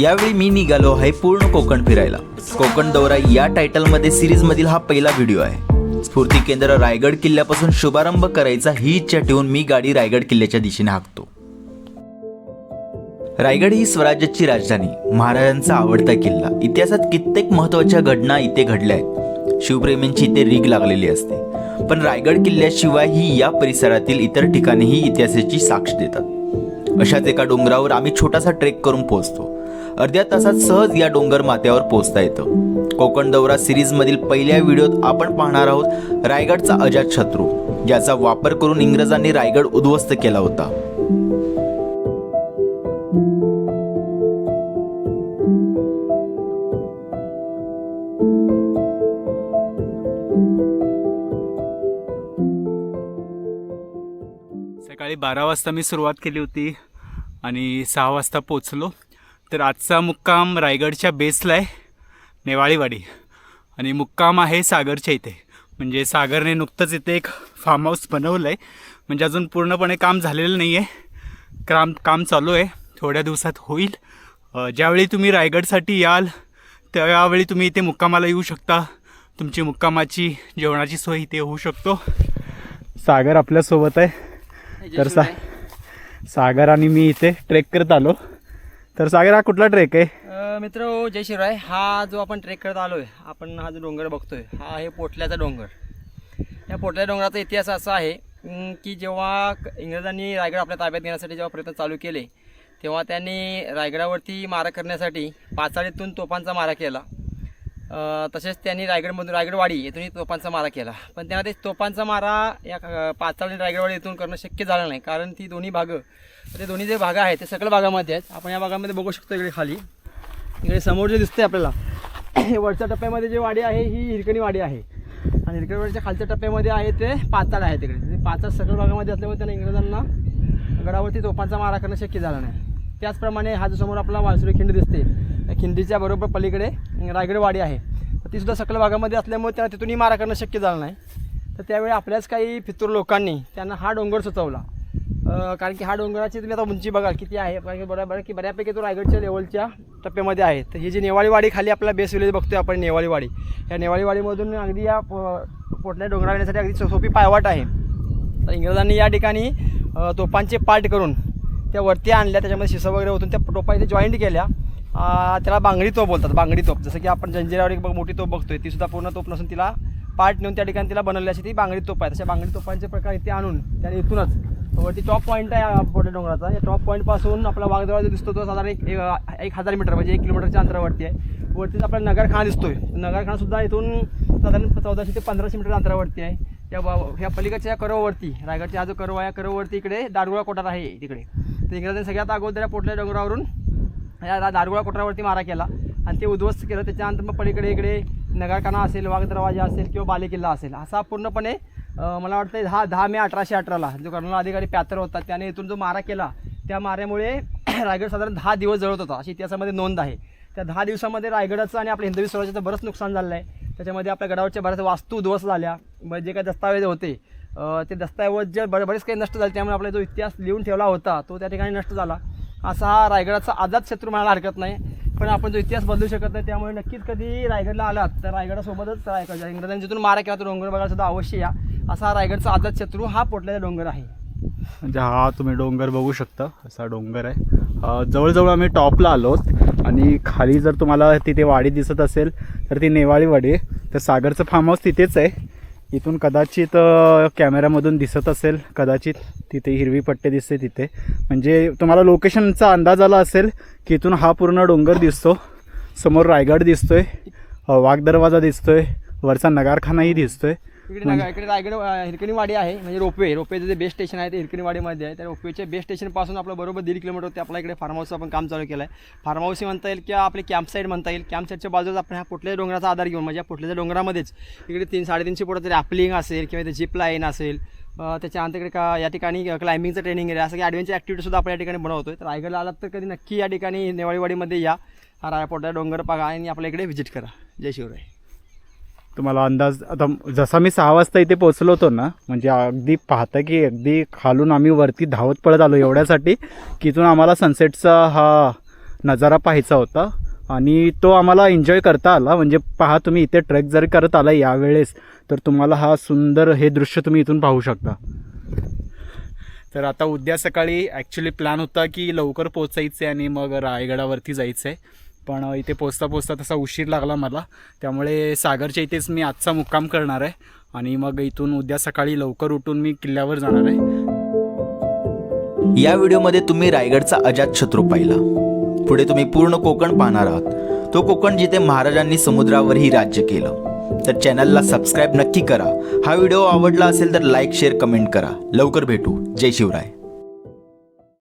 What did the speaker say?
यावेळी मी निघालो आहे पूर्ण कोकण फिरायला. कोकण दौरा या टायटलमध्ये सिरीज मधील हा पहिला व्हिडिओ आहे. स्फूर्ती केंद्र रायगड किल्ल्यापासून शुभारंभ करायचा ही इच्छा ठेवून मी गाडी रायगड किल्ल्याच्या दिशेने हाकतो. रायगड ही स्वराज्याची राजधानी. महाराजांचा आवडता किल्ला. इतिहासात कित्येक महत्त्वाच्या घटना इथे घडल्या आहेत. शिवप्रेमींची इथे रीग लागलेली असते. पण रायगड किल्ल्याशिवाय ही या परिसरातील इतर ठिकाणीही इतिहासाची साक्ष देतात. अशाच एका डोंगरावर आम्ही छोटासा ट्रेक करून पोहोचतो. अर्ध्या तासात सहज या डोंगर माथ्यावर पोहोचता येतं. कोकण दौरा सिरीज मधील पहिल्या व्हिडिओत आपण पाहणार आहोत रायगडचा अजात शत्रू ज्याचा वापर करून इंग्रजांनी रायगड उद्ध्वस्त केला होता. सकाळी बारा वाजता मी सुरुवात केली होती आणि सहा वाजता पोचलो तर आजचा मुक्काम रायगडच्या बेसला आहे नेवाळीवाडी. आणि मुक्काम आहे सागरच्या इथे. म्हणजे सागरने नुकतंच इथे एक फार्म हाऊस बनवलं आहे म्हणजे अजून पूर्णपणे काम झालेलं नाही आहे काम काम चालू आहे. थोड्या दिवसात होईल. ज्यावेळी तुम्ही रायगडसाठी याल त्यावेळी तुम्ही इथे मुक्कामाला येऊ शकता. तुमची मुक्कामाची जेवणाची सोय इथे होऊ शकतो. सागर आपल्यासोबत आहे. तर सा सागर आणि मी इथे ट्रेक करत आलो. तर सागर हा कुठला ट्रेक आहे? मित्र हो, जय शिवराय. हा जो आपण ट्रेक करत आलोय आपण हा जो डोंगर बघतोय हा आहे पोटल्याचा डोंगर. या पोटल्या डोंगराचा इतिहास असा आहे की जेव्हा इंग्रजांनी रायगड आपल्या ताब्यात घेण्यासाठी जेव्हा प्रयत्न चालू केले तेव्हा त्यांनी रायगडावरती मारा करण्यासाठी पाचाळीतून तोफांचा मारा केला. तसेच त्यांनी रायगडमधून रायगडवाडी येथूनही तोफांचा मारा केला. पण त्यांना ते तोफांचा मारा या अ, पाचाळ आणि रायगडवाडी येथून करणं शक्य झालं नाही. कारण ती दोन्ही भागं ते दोन्ही जे भाग आहेत ते सगळ्या भागामध्ये आहेत. आपण या भागामध्ये बघू शकतो इकडे खाली. इकडे समोर जे दिसते आपल्याला हे वरच्या टप्प्यामध्ये जी वाडी आहे ही हिरकणी वाडी आहे. आणि हिरकणीवाडीच्या खालच्या टप्प्यामध्ये आहे ते पाचाळ आहे तिकडे. ते पाचाळ सगळ्या भागामध्ये असल्यामुळे त्यांना इंग्रजांना गडावरती तोफांचा मारा करणं शक्य झालं नाही. त्याचप्रमाणे हा जो समोर आपला वाळसुरी खिंड दिसते खिंडीच्या बरोबर पलीकडे रायगडवाडी आहे. तर ती सुद्धा सकल भागामध्ये असल्यामुळे त्यांना तिथूनही मारा करणं शक्य झालं नाही. तर त्यावेळी आपल्याच काही फितूर लोकांनी त्यांना हा डोंगर सुचवला. कारण की हा डोंगराची तुम्ही आता उंची बघाल किती आहे कारण की बरोबर की बऱ्यापैकी तो रायगडच्या लेवलच्या टप्प्यामध्ये आहे. तर ही जी नेवाळीवाडी खाली आपला बेस विलेज बघतोय आपण नेवाळीवाडी. या नेवाळीवाडीमधून अगदी या पोटल्या डोंगरा येण्यासाठी अगदी सोपी पायवाट आहे. तर इंग्रजांनी या ठिकाणी तोपांचे तोफांचे पार्ट करून त्या वरती आणल्या त्याच्यामध्ये शिसं वगैरे होतून त्या टोपा इथे जॉईंट केल्या. त्याला बांगडी तोप बोलतात बांगडी तोप जसं की आपण जंजिरावर एक बघ- मोठी तोप बघतोय ती सुद्धा पूर्ण तोप नसून तिला पार्ट नेऊन त्या ठिकाणी तिला बनवली अशी ती बांगडी तोप आहे. तशा बांगडी तोपांचे प्रकार इथे आणून त्याने इथूनच वरती टॉप पॉईंट आहे हा पोटे डोंगराचा. या टॉप पॉईंटपासून आपला वाघदरवाजा जो दिसतो तो साधारण एक एक- हजार मीटर म्हणजे एक किलोमीटरच्या अंतरावरती आहे. वरतीच आपला नगरखाना दिसतोय. नगरखानासुद्धा इथून साधारण चौदाशे ते पंधराशे मीटर अंतरावरती आहे. त्या ह्या पलीकडच्या करोवरती रायगडच्या हा जो आहे या करोवरती इकडे दारगुळा कोठार आहे तिकडे. तर इंग्रजांनी सगळ्यात अगोदर या पोटल्या डोंगरावरून या दा- दारगुळा मारा केला. आणि ते उद्ध्वस्त केलं. त्याच्यानंतर मग पलीकडे इकडे नगरखाना असेल वाघ दरवाजा असेल किंवा बालेकिल्ला असेल असा पूर्णपणे मला वाटतं दहा दहा मे अठराशे अठराला जो कर्नल अधिकारी प्यातर होता त्याने इथून जो मारा केला त्या माऱ्यामुळे रायगड साधारण दहा दिवस जळत होता. अशी इतिहासामध्ये नोंद आहे. त्या दहा दिवसामध्ये रायगडाचं आणि आपल्या हिंदवी स्वराज्याचं बरंच नुकसान झालं आहे. त्याच्यामध्ये आपल्या गडावरच्या बऱ्याच वास्तू उद्ध्वस्त झाल्या. म्हणजे जे काही दस्तावेज होते ते दस्तावेज जे बरेच काही नष्ट झाले. त्यामुळे आपला जो इतिहास लिहून ठेवला होता तो त्या ठिकाणी नष्ट झाला. असा हा रायगडाचा आझाद शत्रू म्हणायला हरकत नाही. पण आपण जो इतिहास बदलू शकत नाही त्यामुळे नक्कीच कधी रायगडला आलात तर रायगडासोबतच रायगड इंग्रजांनी जिथून मारा केला तो डोंगर बघायला सुद्धा अवश्य या. असा हा रायगडचा आझाद शत्रू हा पोटलेला डोंगर आहे. म्हणजे हा तुम्ही डोंगर बघू शकता असा डोंगर आहे. जवळजवळ आम्ही टॉपला आलोत आणि खाली जर तुम्हाला तिथे वाडी दिसत असेल तर ती नेवाळी वाडी आहे. तर सागरचं फार्म हाऊस तिथेच आहे. इथून कदाचित कॅमेऱ्यामधून दिसत असेल कदाचित तिथे हिरवी पट्टे दिसते तिथे. म्हणजे तुम्हाला लोकेशनचा अंदाज आला असेल की इथून हा पूर्ण डोंगर दिसतो समोर रायगड दिसतोय वाघ दरवाजा दिसतोय वरचा नगारखानाही दिसतोय. इकडे नगर इकडे रायगड अं, हिरकणी वाडी आहे. म्हणजे रोपवे. रोपवेचं जे बेस्ट स्टेशन आहे ते हिरकणी वाडीमध्ये आहे. त्या रोपवेच्या बेस्ट स्टेशनपासून आपलं बरोबर दीड किलोमीटर ते आपल्या इकडे फार्म हाऊसचं आपण काम चालू केलं आहे फार्म हाऊस म्हणता येईल किंवा आपले कॅम्प साईड म्हणता येईल. कॅम्प साईडच्या बाजूला आपण ह्या कुठल्याही डोंगराचा आधार घेऊन म्हणजे कुठल्याच्या डोंगरामध्येच इकडे तीन साडेतीनशे फुटाचं रॅपलिंग असेल किंवा ते झिप लाईन असेल अ, त्याच्या अंतकडे का या ठिकाणी क्लाइम्बिंगचं ट्रेनिंग आहे. असं की ॲडव्हेंचर ॲक्टिव्हिटी सुद्धा आपण या ठिकाणी बनवतोय. तर रायगडला आलात तर कधी नक्की या ठिकाणी नेवाळीवाडीमध्ये या. हा राय पोटला डोंगर बघा आणि आपल्या इकडे व्हिजिट करा. जय शिवराय. तुम्हाला अंदाज आता जसा मी सहा वाजता इथे पोचलो होतो ना म्हणजे अगदी पाहता की अगदी खालून आम्ही वरती धावत पळत आलो एवढ्यासाठी की इथून आम्हाला सनसेटचा हा नजारा पाहायचा होता. आणि तो आम्हाला एन्जॉय करता आला. म्हणजे पहा तुम्ही इथे ट्रेक जर करत आला यावेळेस तर तुम्हाला हा सुंदर हे दृश्य तुम्ही इथून पाहू शकता. तर आता उद्या सकाळी ॲक्च्युली प्लॅन होता की लवकर पोचायचं आहे आणि मग रायगडावरती जायचं आहे पण इथे पोचता पोचता तसा उशीर लागला मला. त्यामुळे सागरच्या इथेच मी आजचा मुक्काम करणार आहे. आणि मग इथून उद्या सकाळी लवकर उठून मी किल्ल्यावर जाणार आहे. या व्हिडिओमध्ये तुम्ही रायगडचा अजात शत्रू पाहिला. पुढे तुम्ही पूर्ण कोकण पाहणार आहात. तो कोकण जिथे महाराजांनी समुद्रावरही राज्य केलं. तर चॅनलला सबस्क्राईब नक्की करा. हा व्हिडिओ आवडला असेल तर लाईक शेअर कमेंट करा. लवकर भेटू. जय शिवराय.